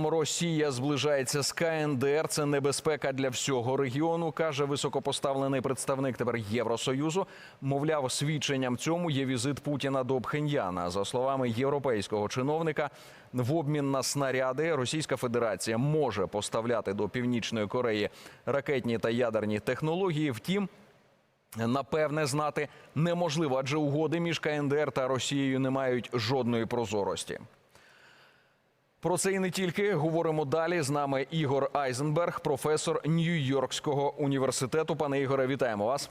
словом, Росія зближається з КНДР. Це небезпека для всього регіону, каже високопоставлений представник тепер Євросоюзу. Мовляв, свідченням цьому є візит Путіна до Пхеньяна. За словами європейського чиновника, в обмін на снаряди Російська Федерація може поставляти до Північної Кореї ракетні та ядерні технології. Втім, Напевне, знати неможливо, адже угоди між КНДР та Росією не мають жодної прозорості. Про це і не тільки говоримо далі. З нами Ігор Айзенберг, професор Нью-Йоркського університету. Пане Ігоре, вітаємо вас.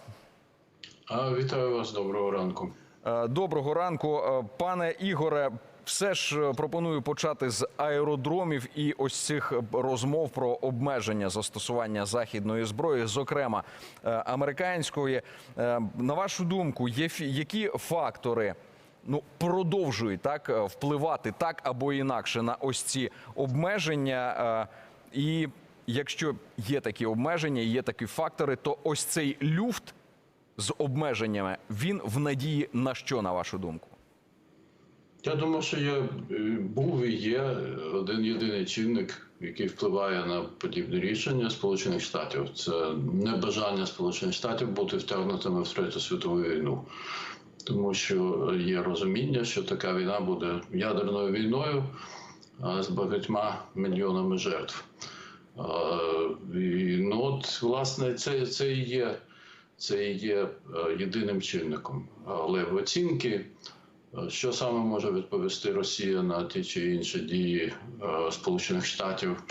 Вітаю вас, доброго ранку. Е, Доброго ранку, Е, пане Ігоре. Все ж е, пропоную почати з аеродромів і ось цих розмов про обмеження застосування західної зброї, зокрема американської. На вашу думку, є які фактори ну продовжують так е, впливати так або інакше на ось ці обмеження? Е, І якщо є такі обмеження, є такі фактори, то ось цей люфт з обмеженнями він в надії на що, на вашу думку? Я думаю, що є, е, був і є один єдиний чинник, який впливає на подібне рішення Сполучених Штатів. Це небажання Сполучених Штатів бути втягнутими в Третю світову війну. Тому що є розуміння, що така війна буде ядерною війною з багатьма мільйонами жертв. І, ну от, власне, це, це і є, це і є е, єдиним чинником. Але в оцінки, е, що саме може відповісти Росія на ті чи інші дії е, Сполучених Штатів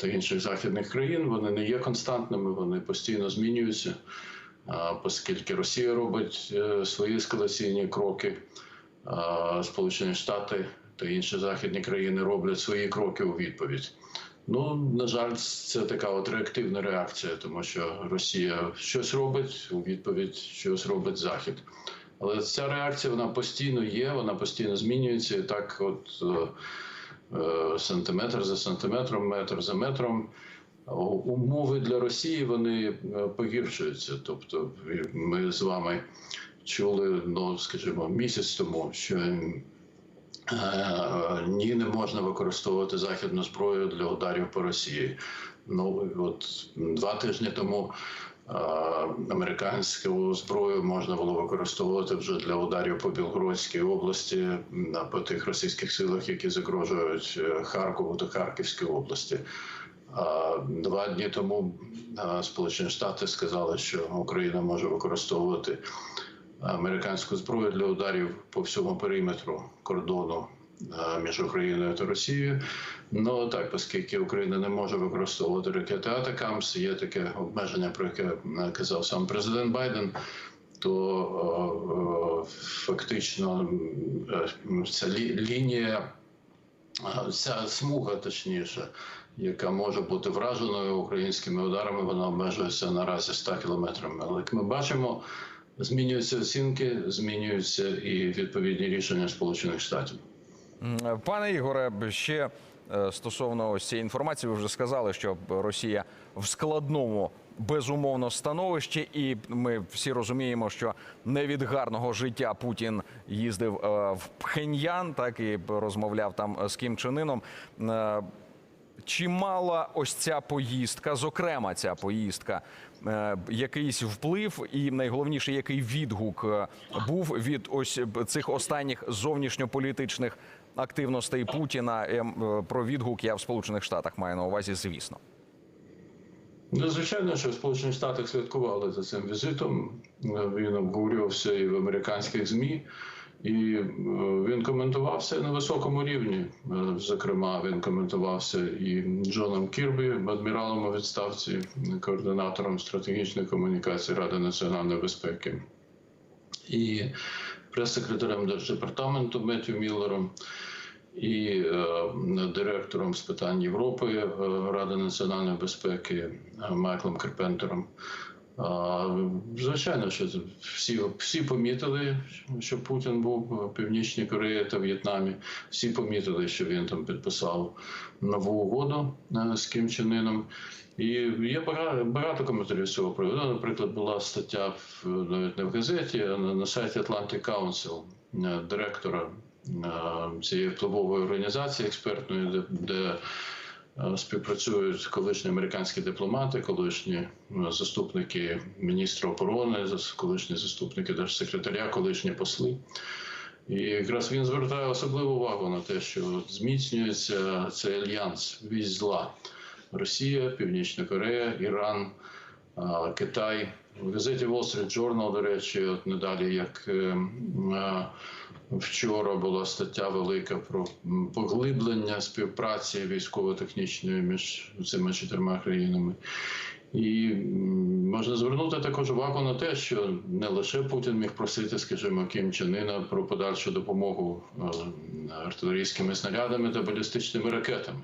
та інших західних країн, вони не є константними, вони постійно змінюються, оскільки Росія робить е, свої ескалаційні кроки, Сполучені Штати та інші західні країни роблять свої кроки у відповідь. Ну, на жаль, це така от реактивна реакція, тому що Росія щось робить у відповідь, щось робить Захід. Але ця реакція вона постійно є, вона постійно змінюється. І так, от е, е, сантиметр за сантиметром, метр за метром. Умови для Росії вони е, погіршуються. Тобто, ми з вами чули, ну скажімо, місяць тому, що Е, ні, не можна використовувати західну зброю для ударів по Росії. Ну от два тижні тому е, американську зброю можна було використовувати вже для ударів по Білгородській області, по тих російських силах, які загрожують Харкову та Харківській області. Два дні тому Сполучені Штати сказали, що Україна може використовувати американську зброю для ударів по всьому периметру кордону між Україною та Росією. Ну так, оскільки Україна не може використовувати ракети Атакамс, є таке обмеження, про яке казав сам президент Байден. То фактично е, ця лінія, ця смуга, точніше, яка може бути враженою українськими ударами, вона обмежується наразі 100 кілометрами. Але як ми бачимо, змінюються оцінки, змінюються і відповідні рішення Сполучених Штатів. Пане Ігоре, ще е, стосовно ось цієї інформації, ви вже сказали, що Росія в складному безумовно становищі, і ми всі розуміємо, що не від гарного життя Путін їздив е, в Пхеньян, так і розмовляв там з Кім Чен Іном. Е, Чи мала ось ця поїздка, зокрема ця поїздка, е, якийсь вплив, і найголовніше, який відгук е, був від ось цих останніх зовнішньополітичних активностей Путіна? Е, Про відгук я в Сполучених Штатах маю на увазі, звісно. Ну, звичайно, що в Сполучених Штатах слідкували за цим візитом. Він обговорювався і в американських ЗМІ, і е, він коментувався на високому рівні. Е, Зокрема, він коментувався і Джоном Кірбі, адміралом у відставці, координатором стратегічної комунікації Ради національної безпеки, і прес-секретарем Держдепартаменту Меттю Міллером і е, директором з питань Європи е, Ради національної безпеки Майклом Карпентером. А, Звичайно, що всі, всі помітили, що Путін був в Північній Кореї та В'єтнамі. Всі помітили, що він там підписав нову угоду е, з Кім Чен Іном. І є багато, коментарів з цього приводу. Ну, Наприклад, була стаття навіть не в газеті, а на, сайті Atlantic Council е, директора е, цієї впливової організації експертної, де, де співпрацюють колишні американські дипломати, колишні е, заступники міністра оборони, колишні заступники держсекретаря, колишні посли. І якраз він звертає особливу увагу на те, що зміцнюється цей альянс військ зла. Росія, Північна Корея, Іран, Китай. В газеті Wall Street Journal, до речі, от не далі, як е, а, вчора була стаття велика про поглиблення співпраці військово-технічної між цими чотирма країнами. І можна звернути також увагу на те, що не лише Путін міг просити, скажімо, Кім Чен Іна про подальшу допомогу е, артилерійськими снарядами та балістичними ракетами.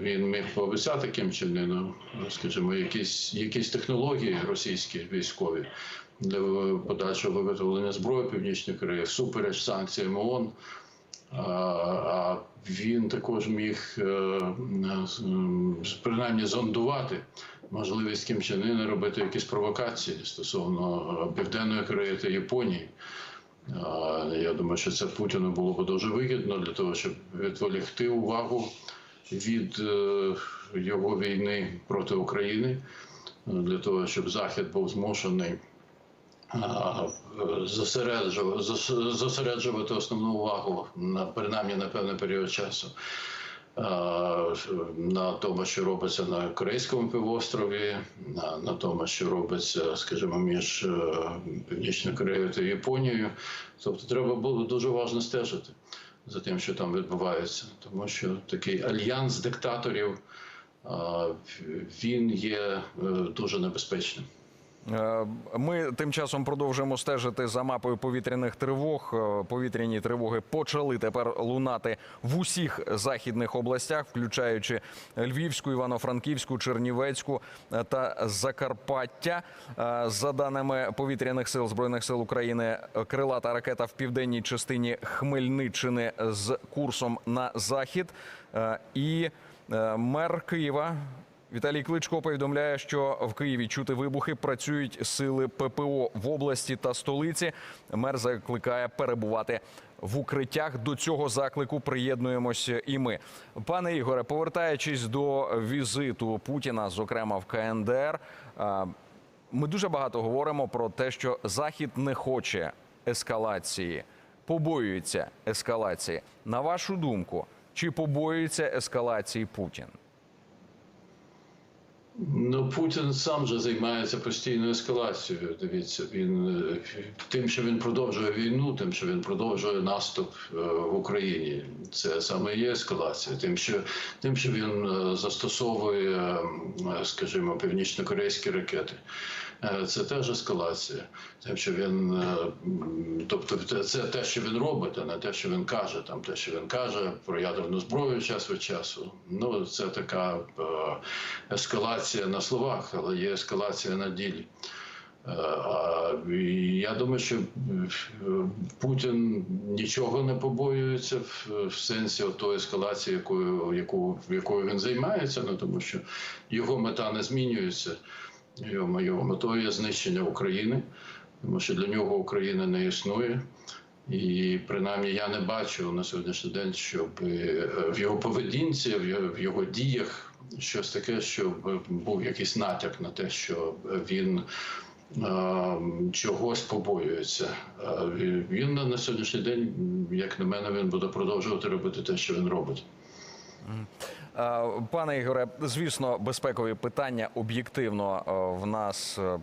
Він міг пообіцяти Кім Чен Іну, скажімо, якісь, якісь технології російські військові для подальшого виготовлення зброї Північної Кореї всупереч санкціям ООН. А, він також міг е, принаймні зондувати можливість Кім Чен Іна робити якісь провокації стосовно е, Південної Кореї та Японії. Я думаю, що це Путіну було б дуже вигідно для того, щоб відволікти увагу від е, його війни проти України, е, для того, щоб Захід був змушений е, зосереджувати основну увагу на принаймні на певний період часу. На тому, що робиться на Корейському півострові, на, на тому, що робиться, скажімо, між е, Північною Кореєю та Японією. Тобто, треба було дуже уважно стежити за тим, що там відбувається, тому що такий альянс диктаторів він є е, дуже небезпечним. Е, Ми тим часом продовжуємо стежити за мапою повітряних тривог. Е, Повітряні тривоги почали тепер лунати в усіх західних областях, включаючи Львівську, Івано-Франківську, Чернівецьку е, та Закарпаття. За даними повітряних сил збройних сил України, крилата ракета в південній частині Хмельниччини з курсом на захід. І мер Києва Віталій Кличко повідомляє, що в Києві чути вибухи працюють сили ППО в області та столиці. Мер закликає перебувати в укриттях. До цього заклику приєднуємося і ми. Пане Ігоре, повертаючись до візиту Путіна, зокрема в КНДР, ми дуже багато говоримо про те, що Захід не хоче ескалації, побоюється ескалації. На вашу думку, чи побоюється ескалації Путін? Ну, Путін сам же займається постійною ескалацією. Дивіться, він е, тим, що він продовжує війну, тим, що він продовжує наступ е, в Україні. Це саме є ескалація. Тим, що тим, що він е, застосовує, скажімо, північно-корейські ракети. Е, Це теж ескалація. Тим, що він, е, тобто, це- те, що він робить, а не те, що він каже. Там те, що він каже про ядерну зброю час від часу. Ну це така е, ескалація на словах, але є ескалація на ділі. Я думаю, що Путін нічого не побоюється в, сенсі тої ескалації, якою, яку, якою він займається, ну тому що його мета не змінюється. Його, метою є знищення України, тому що для нього Україна не існує. І принаймні я не бачу на сьогоднішній день, щоб е, в його поведінці, в його, діях щось таке, щоб був якийсь натяк на те, що він чогось побоюється. Він на сьогоднішній день, як на мене, він буде продовжувати робити те, що він робить. Е, Пане Ігоре, звісно, безпекові питання об'єктивно е, в нас е,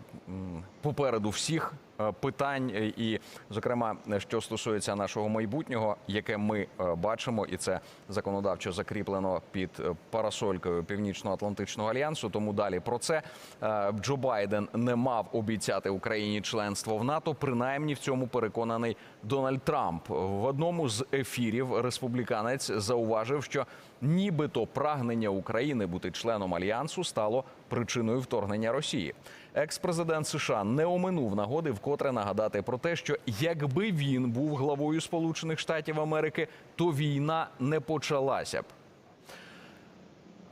попереду всіх питань, е, і, зокрема, що стосується нашого майбутнього, яке ми е, бачимо, і це законодавчо закріплено під е, парасолькою Північно-Атлантичного альянсу. Тому далі про це Е, Джо Байден не мав обіцяти Україні членство в НАТО. Принаймні в цьому переконаний Дональд Трамп. В одному з ефірів республіканець зауважив, що нібито прагнення України бути членом альянсу стало причиною вторгнення Росії. Екс-президент США не оминув нагоди вкотре нагадати про те, що якби він був главою Сполучених Штатів Америки, то війна не почалася б.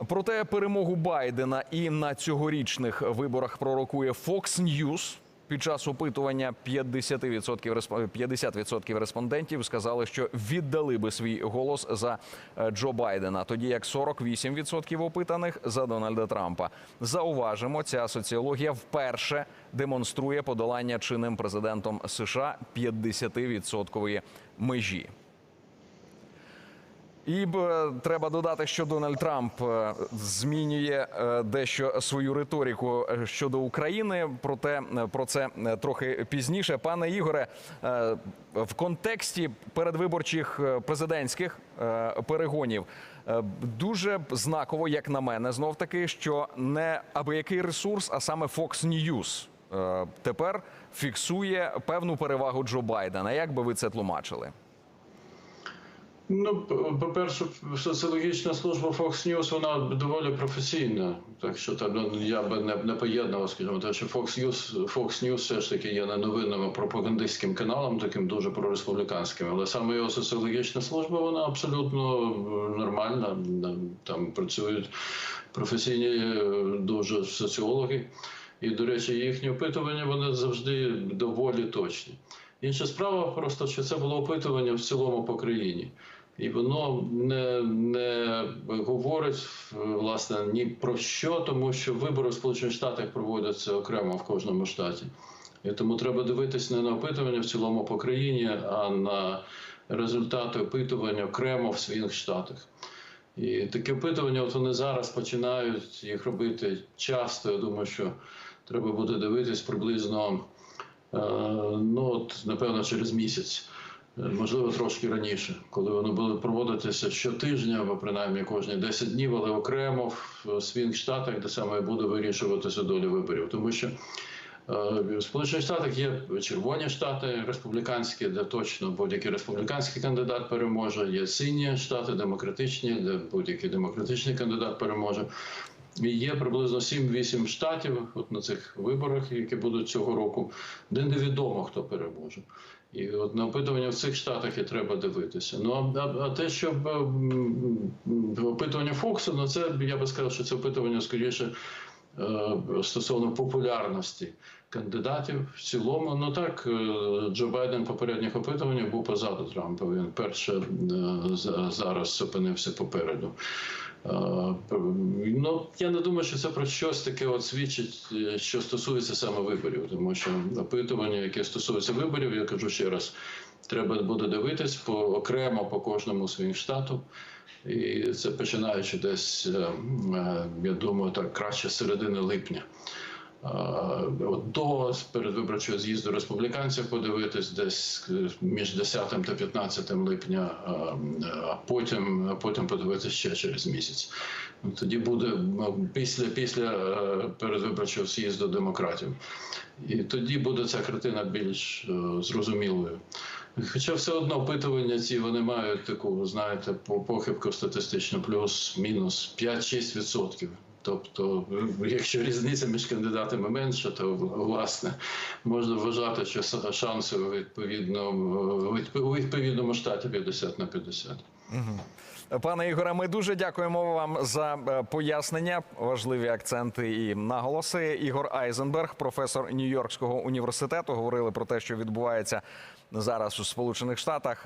Проте перемогу Байдена і на цьогорічних виборах пророкує Fox News. Під час опитування 50% респ- 50% респондентів сказали, що віддали би свій голос за е, Джо Байдена, тоді як 48% опитаних за Дональда Трампа. Зауважимо, ця соціологія вперше демонструє подолання чинним президентом США 50% межі. І б е, треба додати, що Дональд Трамп е, змінює е, дещо свою риторику щодо України. Проте про це трохи пізніше. Пане Ігоре, в контексті передвиборчих президентських перегонів дуже знаково, як на мене, знов таки, що не аби який ресурс, а саме Fox News тепер фіксує певну перевагу Джо Байдена. Як би ви це тлумачили? Ну, по-перше, соціологічна служба Fox News, вона доволі професійна. Так що там ну, я би не, не поєднував, скажімо, те, що Fox News, Fox News все ж таки є не новинним пропагандистським каналом, таким дуже прореспубліканським. Але саме його соціологічна служба, вона абсолютно е, нормальна. Там працюють професійні е, дуже соціологи. І, до речі, їхні опитування вони завжди доволі точні. Інша справа просто, що це було опитування в цілому по країні. І воно не, не говорить власне ні про що, тому що вибори в Сполучених Штатах проводяться окремо в кожному штаті. І тому треба дивитись не на опитування в цілому по країні, а на результати опитування окремо в своїх штатах. І такі опитування, от вони зараз починають їх робити часто. Я думаю, що треба буде дивитись приблизно, ну от, напевно, через місяць. Е, Можливо, трошки раніше, коли вони будуть проводитися щотижня або принаймні кожні 10 днів, але окремо в своїх штатах, де саме буде вирішуватися доля виборів. Тому що е, в Сполучених Штатах є червоні штати республіканські, де точно будь-який республіканський кандидат переможе. Є сині штати, демократичні, де будь-який демократичний кандидат переможе. Є приблизно 7-8 штатів от на цих виборах, які будуть цього року, де невідомо хто переможе. І от на опитування в цих штатах і треба дивитися. Ну а, а, те, що м, опитування Фоксу, ну це я би сказав, що це опитування скоріше е, стосовно популярності кандидатів в цілому. Ну так, е, Джо Байден в попередніх опитуваннях був позаду Трампа. Він перше е, зараз опинився попереду. Ну, я не думаю, що це про щось таке от свідчить, е, що стосується саме виборів, тому що опитування, яке стосується виборів, я кажу ще раз, треба буде дивитись по окремо по кожному своїм штату. І це починаючи десь, е, е, я думаю, так краще середини липня. Е, До передвиборчого з'їзду республіканців подивитись десь е, між 10 та 15 липня, е, а потім, потім подивитись ще через місяць. Ну, Тоді буде ну, після, після передвиборчого з'їзду демократів. І тоді буде ця картина більш зрозумілою. Хоча все одно опитування ці вони мають таку, знаєте, по- похибку статистичну плюс-мінус 5-6%. Тобто, якщо різниця між кандидатами менша, то власне можна вважати, що шанси відповідно у відповідному штаті 50 на 50. Пане Ігоре, ми дуже дякуємо вам за е, пояснення, важливі акценти і наголоси. Ігор Айзенберг, професор Нью-Йоркського університету, говорили про те, що відбувається зараз у Сполучених Штатах.